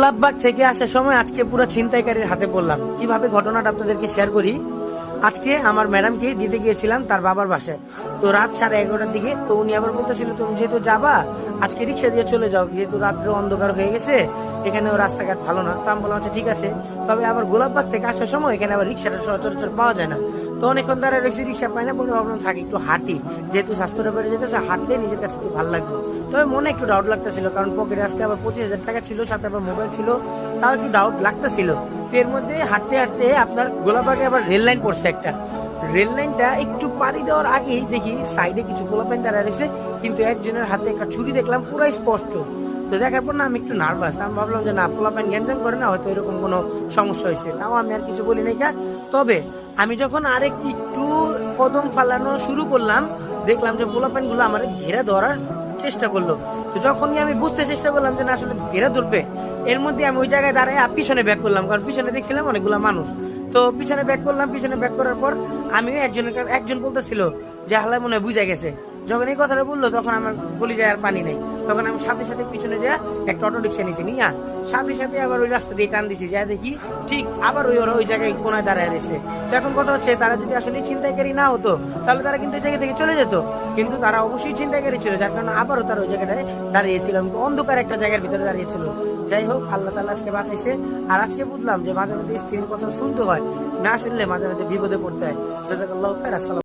গোলাপবাগ থেকে আসার সময় আজকে পুরো ছিনতাইকারীর হাতে পড়লাম। কীভাবে ঘটনাটা আপনাদেরকে শেয়ার করি? আজকে আমার ম্যাডামকে দিতে গিয়েছিলাম তার বাবার বাসায়। তো রাত সাড়ে এগারোটার দিকে, তো উনি আবার বলতেছিল, তুমি যেহেতু যাবা, আজকে রিক্সা দিয়ে চলে যাও। যেহেতু রাত্রে অন্ধকার হয়ে গেছে এখানেও রাস্তাঘাট ভালো না। তো আমি বললাম আচ্ছা ঠিক আছে। তবে আবার গোলাপবাগ থেকে আসার সময় এখানে আবার রিক্সাটা সচরাচর পাওয়া যায় না। তো অনেকক্ষণ দ্বারা রিক্সা রিক্সা পাই না বলে ভাবলাম থাকি, একটু হাঁটি। যেহেতু স্বাস্থ্যটা বেড়ে যেতেছে হাঁটলে নিজের কাছে একটু ভালো লাগবে। তবে মনে একটু ডাউট লাগতেছিল, কারণ পকেটে আজকে আবার পঁচিশ হাজার টাকা ছিল, সাথে আবার মোবাইল ছিল, তাও একটু ডাউট লাগতেছিল। তো এর মধ্যে হাঁটতে হাঁটতে আপনার গোলাপবাগে আবার রেল লাইন পড়ছে একটা। রেল লাইনটা একটু পাড়ি দেওয়ার আগেই দেখি সাইডে কিছু গোলাপাইন দাঁড়া রয়েছে, কিন্তু একজনের হাতে একটা ছুরি দেখলাম পুরো স্পষ্ট। তো দেখার পর না আমি একটু নার্ভাস আমি ভাবলাম যে না, পোলাপাইন গ্যাঞ্জাম করে না হয়তো এরকম কোনো সমস্যা হয়েছে। তাও আমি আর কিছু বলি নাই তবে আমি যখন আরেক একটু কদম ফালানো শুরু করলাম, দেখলাম যে পোলাপাইনগুলো আমার ঘেরা ধরার চেষ্টা করল। তো যখনই আমি বুঝতে চেষ্টা করলাম যে না, আসলে ঘেরা ধরবে, এর মধ্যে আমি ওই জায়গায় দাঁড়ায় পিছনে ব্যাক করলাম, কারণ পিছনে দেখছিলাম অনেকগুলো মানুষ। তো পিছনে ব্যাক করলাম, পিছনে ব্যাক করার পর আমিও একজনের একজন বলতেছিল যে হালাই মনে হয় বুঝা গেছে। যখন এই কথাটা বলল, তখন আমার বলি যায় আর পানি নেই। তখন আমি সাথে সাথে পিছনে যা একটা অটো রিক্সা নিয়েছি নিয়া সাথে সাথে আবার ওই রাস্তা দিয়ে টান দিছি যা দেখি ঠিক আবার ওই ওরা ওই জায়গায় কোনায় দাঁড়ায় রয়েছে। তো এখন কথা হচ্ছে, তারা যদি আসলে ছিনতাইকারী না হতো, তাহলে তারা কিন্তু ওই জায়গা থেকে চলে যেত। কিন্তু তারা অবশ্যই ছিনতাইকারী ছিল, যার কারণে আবারও তারা ওই জায়গাটায় দাঁড়িয়েছিল অন্ধকার একটা জায়গার ভিতরে দাঁড়িয়েছিল। যাই হোক, আল্লাহ তাআলা আজকে বাঁচাইছে। আর আজকে বুঝলাম যে মাঝে মাঝে স্ত্রীর কথা শুনতে হয়, না শুনলে মাঝে মাঝে বিপদে পড়তে হয়। আসসালামু